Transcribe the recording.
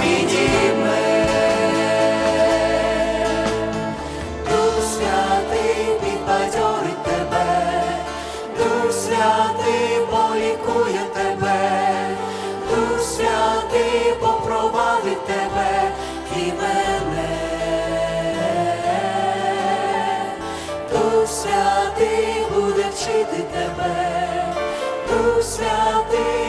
підійме, Дух святий підбадьорить тебе, Дух святий полікує тебе, Дух святий попровадить тебе і мене, Дух святий буде вчити тебе, Дух святий.